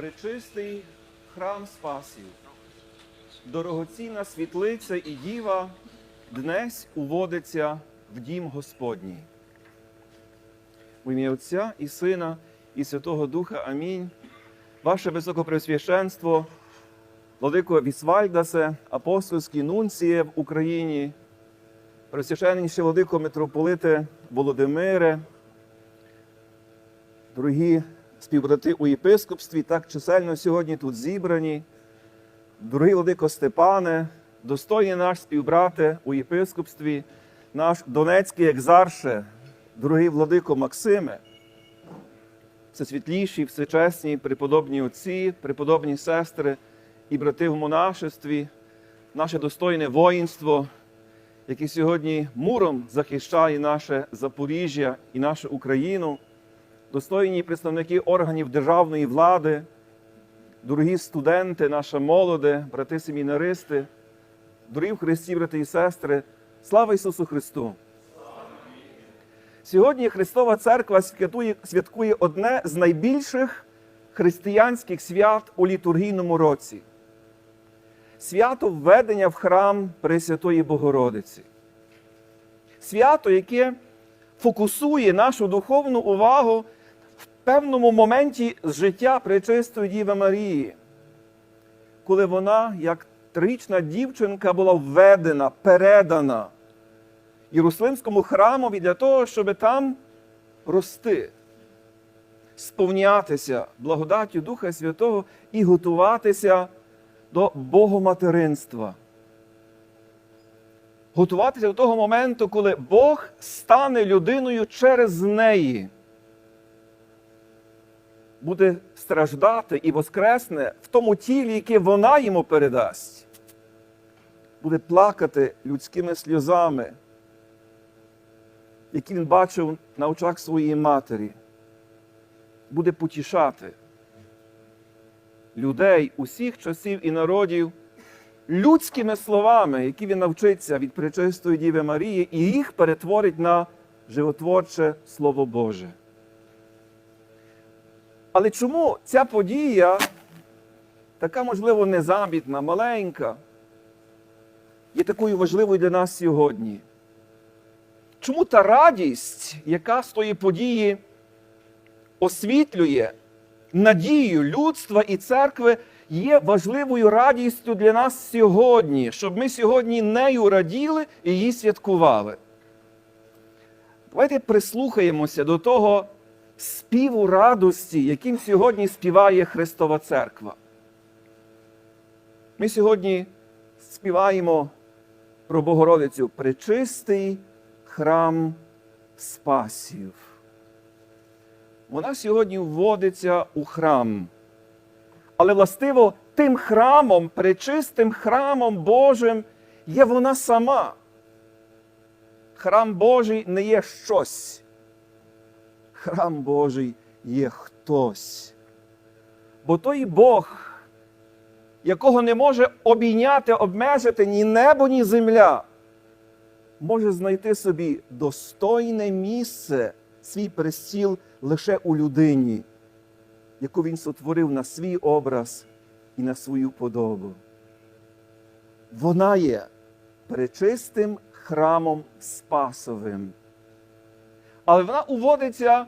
пречистий храм Спасів, дорогоцінна світлиця і діва днесь уводиться в дім Господній. В ім'я Отця і Сина, і Святого Духа. Амінь. Ваше Високопреосвященство, Владико Вісвальдасе, апостольський нунціє в Україні, Пресвященніший Владико митрополите Володимире, дорогі співбрати у єпископстві, так чисельно сьогодні тут зібрані, дорогий Владико Степане, достойний наш співбрате у єпископстві, наш Донецький екзарше, дорогий Владико Максиме, всесвітліші, всечесні, преподобні отці, преподобні сестри і брати в монашестві, наше достойне воїнство, яке сьогодні муром захищає наше Запоріжжя і нашу Україну, достойні представники органів державної влади, дорогі студенти, наша молоде, брати семінаристи, дорогі в Христі, брати і сестри, слава Ісусу Христу! Сьогодні Христова Церква святує, святкує одне з найбільших християнських свят у літургійному році свято введення в храм Пресвятої Богородиці. Свято, яке фокусує нашу духовну увагу певному моменті з життя Пречистої Діви Марії, коли вона, як трирічна дівчинка, була введена, передана Єрусалимському храмові для того, щоб там рости, сповнятися благодаттю Духа Святого і готуватися до богоматеринства. Готуватися до того моменту, коли Бог стане людиною через неї, буде страждати і воскресне в тому тілі, яке вона йому передасть, буде плакати людськими сльозами, які він бачив на очах своєї матері, буде потішати людей усіх часів і народів людськими словами, які він навчиться від Пречистої Діви Марії, і їх перетворить на животворче Слово Боже. Але чому ця подія така, можливо, незамітна, маленька, є такою важливою для нас сьогодні? Чому та радість, яка з тої події освітлює надією людства і церкви є важливою радістю для нас сьогодні, щоб ми сьогодні нею раділи і її святкували. Давайте прислухаємося до того співу радості, яким сьогодні співає Христова Церква. Ми сьогодні співаємо про Богородицю пречистий храм Спасів вона сьогодні вводиться у храм. Але властиво тим храмом, пречистим храмом Божим є вона сама. Храм Божий не є щось. Храм Божий є хтось. Бо той Бог, якого не може обійняти, обмежити ні небо, ні земля, може знайти собі достойне місце, свій престіл лише у людині, яку він сотворив на свій образ і на свою подобу. Вона є пречистим храмом Спасовим. Але вона уводиться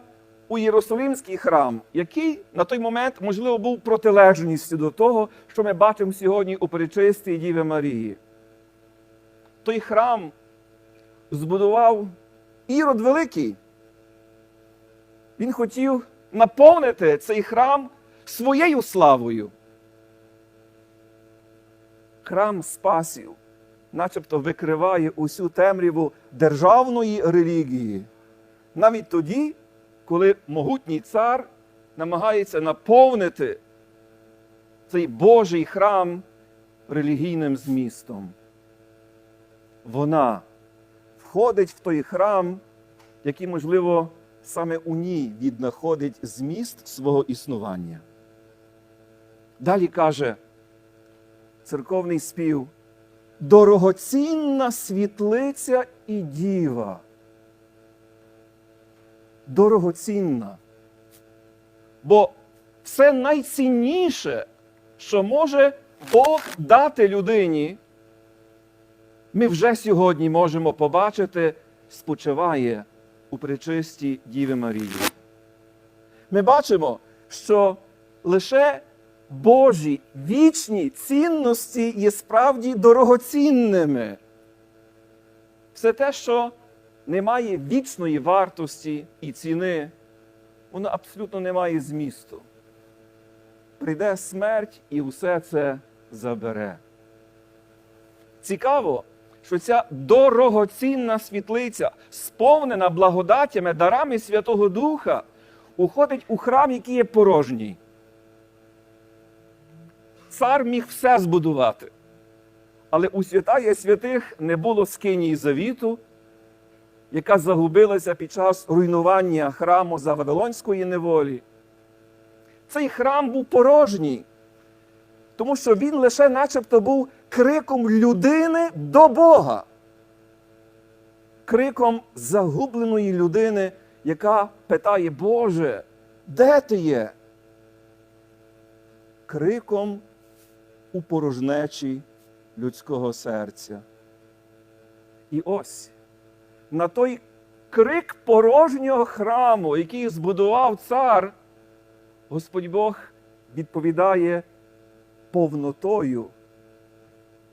у Єрусалимський храм, який на той момент, можливо, був протилежністю до того, що ми бачимо сьогодні у Пречистій Діві Марії. Той храм збудував Ірод Великий. Він хотів наповнити цей храм своєю славою. Храм Спасів, начебто викриває усю темряву державної релігії. Навіть тоді, коли могутній цар намагається наповнити цей Божий храм релігійним змістом. Вона входить в той храм, який, можливо, саме у ній віднаходить зміст свого існування. Далі каже церковний спів: дорогоцінна світлиця і діва. Дорогоцінна. Бо все найцінніше, що може Бог дати людині, ми вже сьогодні можемо побачити, спочиває у пречистій Діві Марії. Ми бачимо, що лише Божі вічні цінності є справді дорогоцінними. Все те, що не має вічної вартості і ціни, воно абсолютно не має змісту. Прийде смерть і усе це забере. Цікаво, що ця дорогоцінна світлиця, сповнена благодаттями, дарами Святого Духа, уходить у храм, який є порожній. Цар міг все збудувати. Але у святая святих не було скинії завіту, яка загубилася під час руйнування храму за Вавилонської неволі. Цей храм був порожній, тому що він лише начебто був криком людини до Бога. Криком загубленої людини, яка питає, Боже, де ти є? Криком у порожнечі людського серця. І ось на той крик порожнього храму, який збудував цар, Господь Бог відповідає повнотою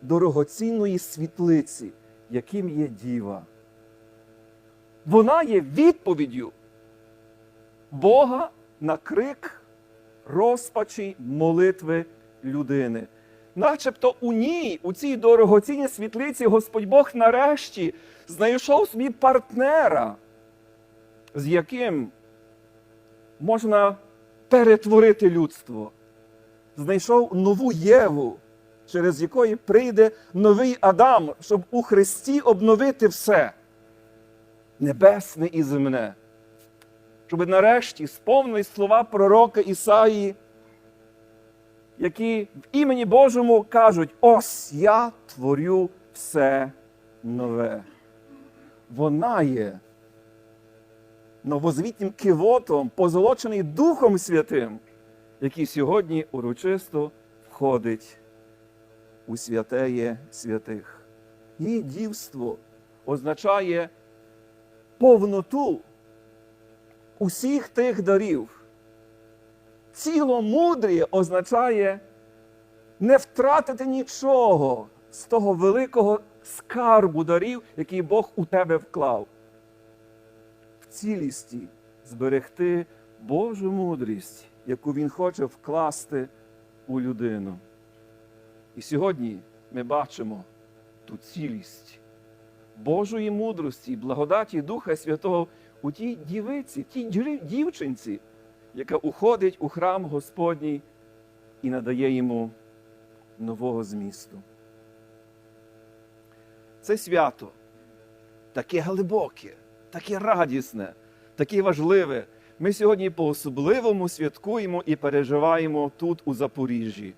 дорогоцінної світлиці, яким є діва. Вона є відповіддю Бога на крик розпачі молитви людини. Начебто у ній, у цій дорогоцінній світлиці, Господь Бог нарешті знайшов собі партнера, з яким можна перетворити людство. Знайшов нову Єву, через якої прийде новий Адам, щоб у Христі обновити все небесне і земне. Щоб нарешті сповнились слова пророка Ісаї, які в імені Божому кажуть: ось я творю все нове. Вона є новозвітнім кивотом, позолочений Духом Святим, який сьогодні урочисто входить у святеє святих. Її дівство означає повноту усіх тих дарів. Ціломудріє означає не втратити нічого з того великого скарбу дарів, який Бог у тебе вклав. В цілісті зберегти Божу мудрість, яку Він хоче вкласти у людину. І сьогодні ми бачимо ту цілість Божої мудрості, благодаті Духа Святого у тій дівиці, тій дівчинці, яка уходить у храм Господній і надає йому нового змісту. Це свято таке глибоке, таке радісне, таке важливе. Ми сьогодні по-особливому святкуємо і переживаємо тут, у Запоріжжі.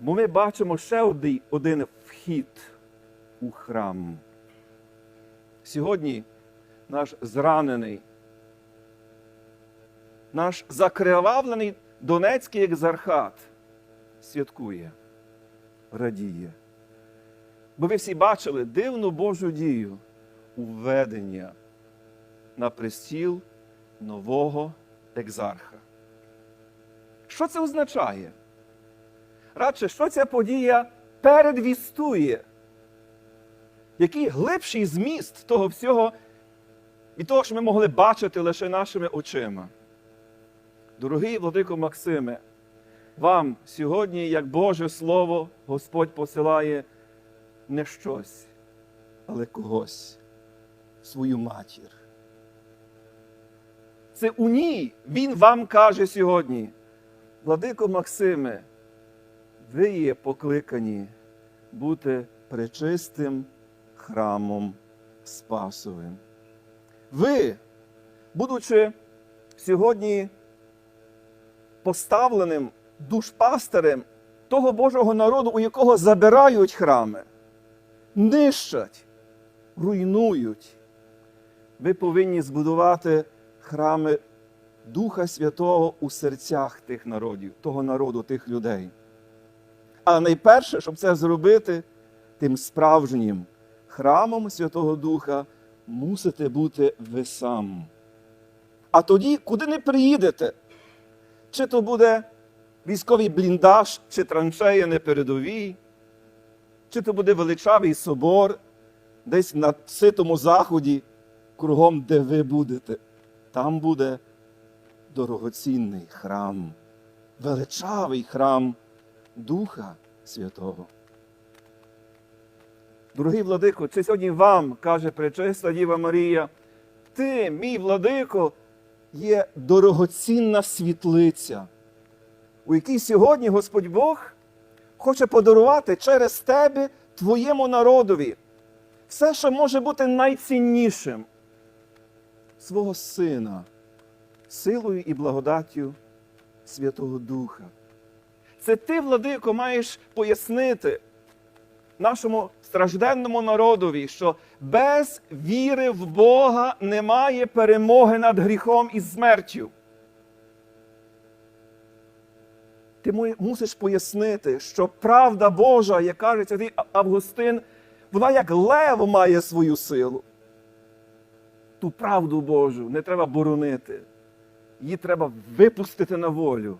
Бо ми бачимо ще один, один вхід у храм. Сьогодні наш зранений, наш закривавлений Донецький екзархат святкує, радіє. Бо ви всі бачили дивну Божу дію уведення на престіл нового екзарха. Що це означає? Радше, що ця подія передвістує? Який глибший зміст того всього від того, що ми могли бачити лише нашими очима? Дорогий владико Максиме, вам сьогодні, як Боже Слово, Господь посилає не щось, але когось, свою матір. Це у ній Він вам каже сьогодні, Владико Максиме, ви є покликані бути пречистим храмом Спасовим. Ви, будучи сьогодні поставленим душпастерем того Божого народу, у якого забирають храми, нищать, руйнують, ви повинні збудувати храми Духа Святого у серцях тих народів, того народу, тих людей. А найперше, щоб це зробити, тим справжнім храмом Святого Духа мусите бути ви сам. А тоді, куди не приїдете, чи то буде військовий бліндаж, чи траншея на передовій, чи то буде величавий собор десь на ситому заході, кругом, де ви будете, там буде дорогоцінний храм, величавий храм Духа Святого. Дорогий владико, чи сьогодні вам каже пречиста Діва Марія, ти, мій владико, є дорогоцінна світлиця, у якій сьогодні Господь Бог хоче подарувати через тебе твоєму народові все, що може бути найціннішим свого Сина, силою і благодаттю Святого Духа. Це ти, владико, маєш пояснити нашому стражденному народові, що без віри в Бога немає перемоги над гріхом і смертю. Ти мусиш пояснити, що правда Божа, як каже святий Августин, вона як лев має свою силу. Ту правду Божу не треба боронити. Її треба випустити на волю.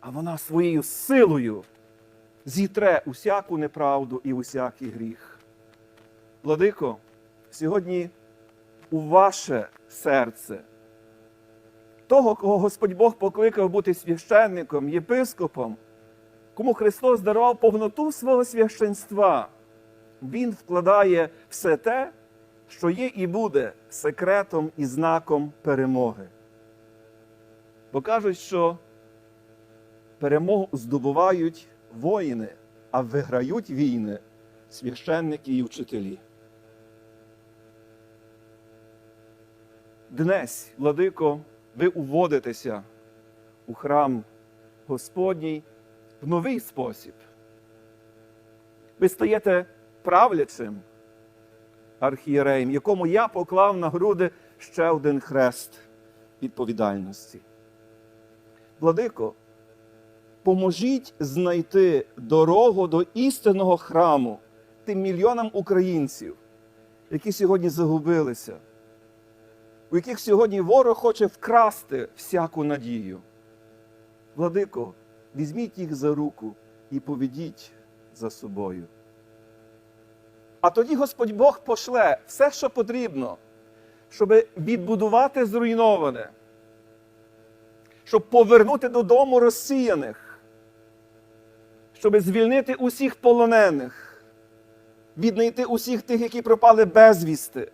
А вона своєю силою зітре усяку неправду і усякий гріх. Владико, сьогодні у ваше серце, того, кого Господь Бог покликав бути священником, єпископом, кому Христос дарував повноту свого священства, Він вкладає все те, що є і буде секретом і знаком перемоги. Бо кажуть, що перемогу здобувають воїни, а виграють війни священники і вчителі. Днесь, владико, ви уводитеся у храм Господній в новий спосіб. Ви стаєте правлячим архієреєм, якому я поклав на груди ще один хрест відповідальності. Владико, поможіть знайти дорогу до істинного храму тим мільйонам українців, які сьогодні загубилися, у яких сьогодні ворог хоче вкрасти всяку надію. Владико, візьміть їх за руку і поведіть за собою. А тоді Господь Бог пошле все, що потрібно, щоб відбудувати зруйноване, щоб повернути додому розсіяних, щоб звільнити усіх полонених, віднайти усіх тих, які пропали безвісти.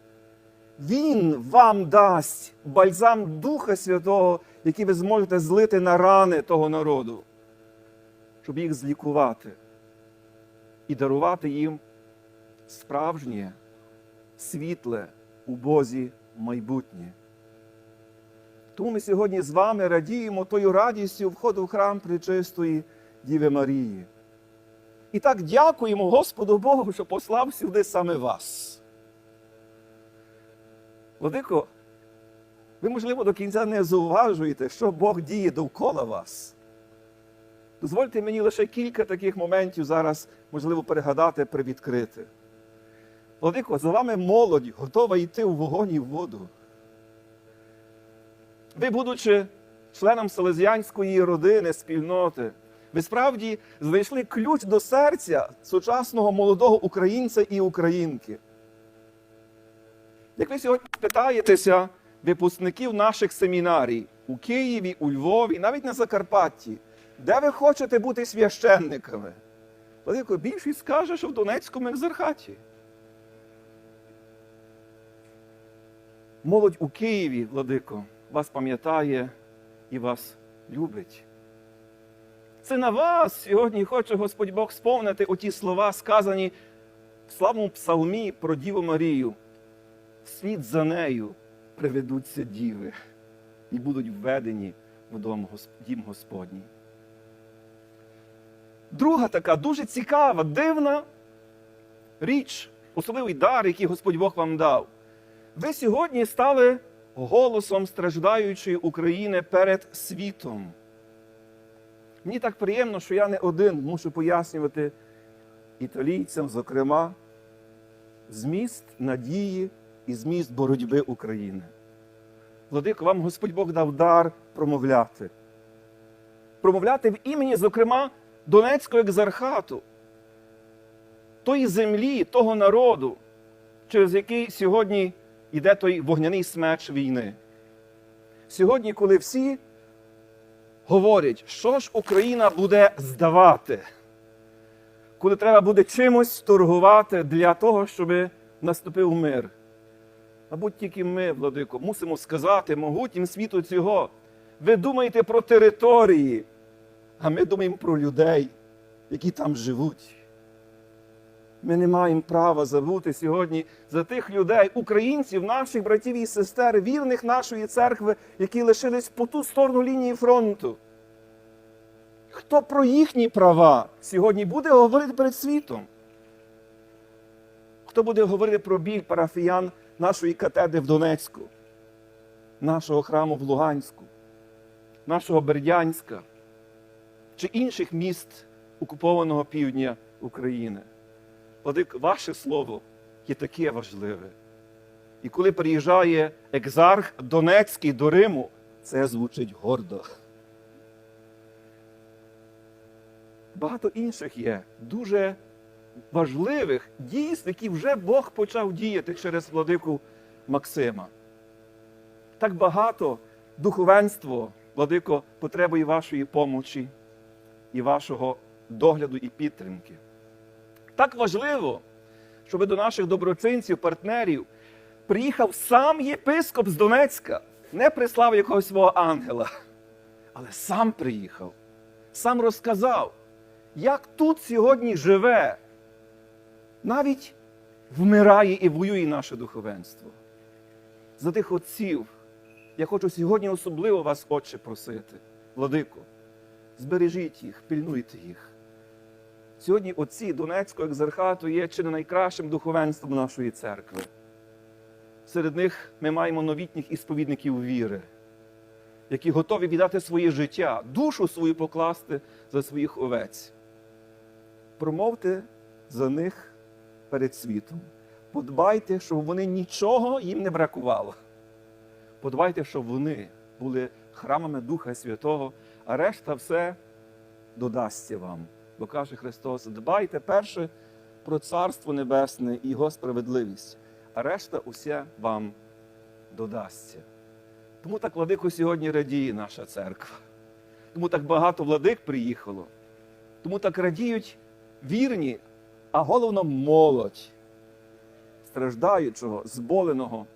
Він вам дасть бальзам Духа Святого, який ви зможете злити на рани того народу, щоб їх злікувати і дарувати їм справжнє, світле у Бозі майбутнє. Тому ми сьогодні з вами радіємо тою радістю входу в храм Пречистої Діви Марії. І так дякуємо Господу Богу, що послав сюди саме вас. Владико, ви, можливо, до кінця не зауважуєте, що Бог діє довкола вас. Дозвольте мені лише кілька таких моментів зараз, можливо, перегадати, привідкрити. Владико, за вами молодь готова йти у вогонь і в воду. Ви, будучи членом селезіанської родини, спільноти, ви справді знайшли ключ до серця сучасного молодого українця і українки. Як ви сьогодні питаєтеся випускників наших семінарій у Києві, у Львові, навіть на Закарпатті, де ви хочете бути священниками? Владико, більшість скаже, що в Донецькому екзархаті. Молодь у Києві, Владико, вас пам'ятає і вас любить. Це на вас сьогодні хоче Господь Бог сповнити оті слова, сказані в славному псалмі про Діву Марію. Світ за нею приведуться діви і будуть введені в дом, дім Господній. Друга така дуже цікава, дивна річ, особливий дар, який Господь Бог вам дав. Ви сьогодні стали голосом страждаючої України перед світом. Мені так приємно, що я не один мушу пояснювати італійцям, зокрема, зміст надії і зміст боротьби України. Владико, вам Господь Бог дав дар промовляти. Промовляти в імені, зокрема, Донецького екзархату, тої землі, того народу, через який сьогодні йде той вогняний смеч війни. Сьогодні, коли всі говорять, що ж Україна буде здавати, коли треба буде чимось торгувати для того, щоб наступив мир. Мабуть, тільки ми, владико, мусимо сказати могутнім світу цього. Ви думаєте про території, а ми думаємо про людей, які там живуть. Ми не маємо права забути сьогодні за тих людей, українців, наших братів і сестер, вірних нашої церкви, які лишились по ту сторону лінії фронту. Хто про їхні права сьогодні буде говорити перед світом? Хто буде говорити про біль парафіян нашої катедри в Донецьку, нашого храму в Луганську, нашого Бердянська чи інших міст окупованого півдня України? Владик, ваше слово є таке важливе. І коли приїжджає екзарх Донецький до Риму, це звучить гордо. Багато інших є дуже важливих дійств, які вже Бог почав діяти через владику Максима. Так багато духовенство, владико, потребує вашої помочі і вашого догляду і підтримки. Так важливо, щоб до наших доброчинців, партнерів приїхав сам єпископ з Донецька, не прислав якогось свого ангела, але сам приїхав, сам розказав, як тут сьогодні живе, навіть вмирає і воює наше духовенство. За тих отців я хочу сьогодні особливо вас, Отче, просити, владико, збережіть їх, пильнуйте їх. Сьогодні отці Донецького екзархату є чи не найкращим духовенством нашої церкви. Серед них ми маємо новітніх ісповідників віри, які готові віддати своє життя, душу свою покласти за своїх овець. Промовте за них перед світом. Подбайте, щоб вони нічого їм не бракувало. Подбайте, щоб вони були храмами Духа Святого, а решта все додасться вам. Бо каже Христос: дбайте перше про Царство Небесне і Його справедливість, а решта усе вам додасться. Тому так владико сьогодні радіє наша церква. Тому так багато владик приїхало. Тому так радіють вірні, а головно молодь, страждаючого, зболеного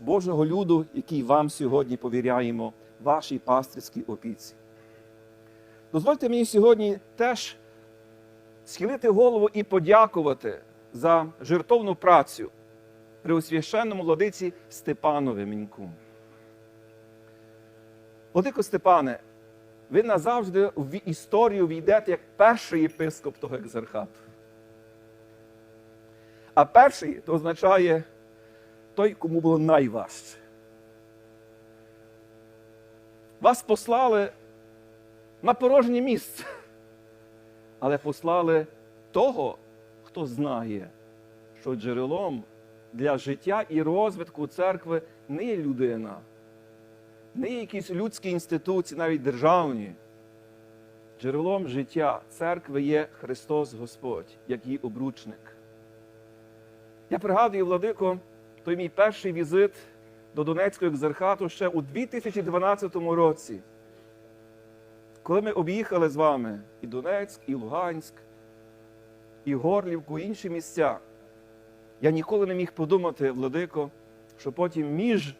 Божого люду, який вам сьогодні повіряємо, вашій пастирській опіці. Дозвольте мені сьогодні теж схилити голову і подякувати за жертовну працю при освященному владиці Степанові Міньку. Владико Степане, ви назавжди в історію війдете як перший єпископ того екзархату. А перший то означає той, кому було найважче. Вас послали на порожнє місце, але послали того, хто знає, що джерелом для життя і розвитку церкви не є людина, не є якісь людські інституції, навіть державні. Джерелом життя церкви є Христос Господь, як її обручник. Я пригадую, Владико, той мій перший візит до Донецького екзархату ще у 2012 році. Коли ми об'їхали з вами і Донецьк, і Луганськ, і Горлівку, і інші місця, я ніколи не міг подумати, Владико, що потім між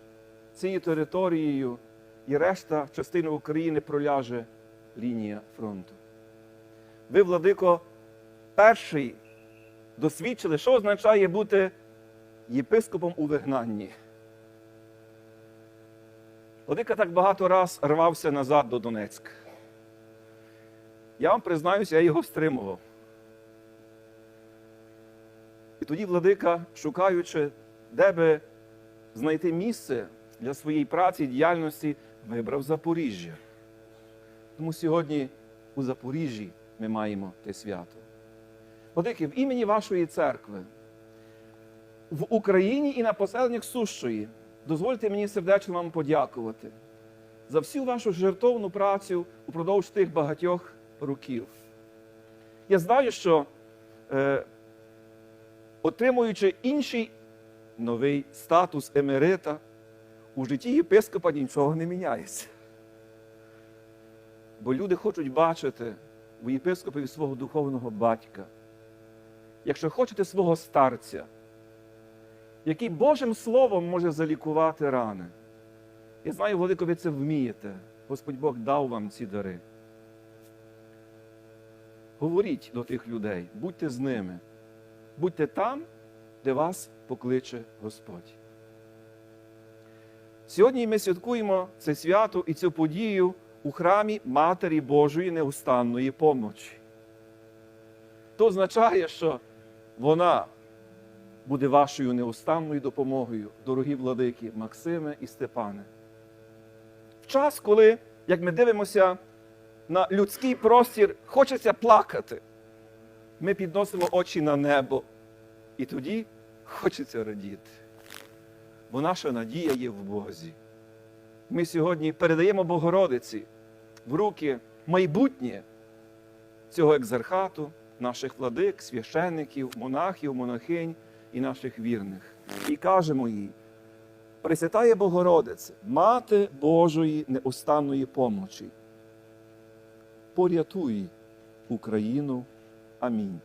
цією територією і решта частини України проляже лінія фронту. Ви, Владико, перший досвідчили, що означає бути єпископом у вигнанні. Владика так багато раз рвався назад до Донецька. Я вам признаюся, я його стримував. І тоді владика, шукаючи, де би знайти місце для своєї праці діяльності вибрав Запоріжжя. Тому сьогодні у Запоріжжі ми маємо те свято. Владики, в імені вашої церкви, в Україні і на поселеннях Сущої, дозвольте мені сердечно вам подякувати за всю вашу жертовну працю упродовж тих багатьох років. Я знаю, що е, отримуючи інший новий статус емерита, у житті єпископа нічого не міняється. Бо люди хочуть бачити у єпископові свого духовного батька. Якщо хочете свого старця, який Божим Словом може залікувати рани. Я знаю, Владико, ви це вмієте. Господь Бог дав вам ці дари. Говоріть до тих людей, будьте з ними, будьте там, де вас покличе Господь. Сьогодні ми святкуємо це свято і цю подію у храмі Матері Божої неустанної помочі. То означає, що вона буде вашою неустанною допомогою, дорогі владики Максиме і Степане. В час, коли, як ми дивимося на людський простір, хочеться плакати, ми підносимо очі на небо, і тоді хочеться радіти. Бо наша надія є в Бозі. Ми сьогодні передаємо Богородиці в руки майбутнє цього екзархату, наших владик, священників, монахів, монахинь і наших вірних. І кажемо їй, Пресвятає Богородице, Мати Божої неустанної помочі. Порятуй Україну. Амінь.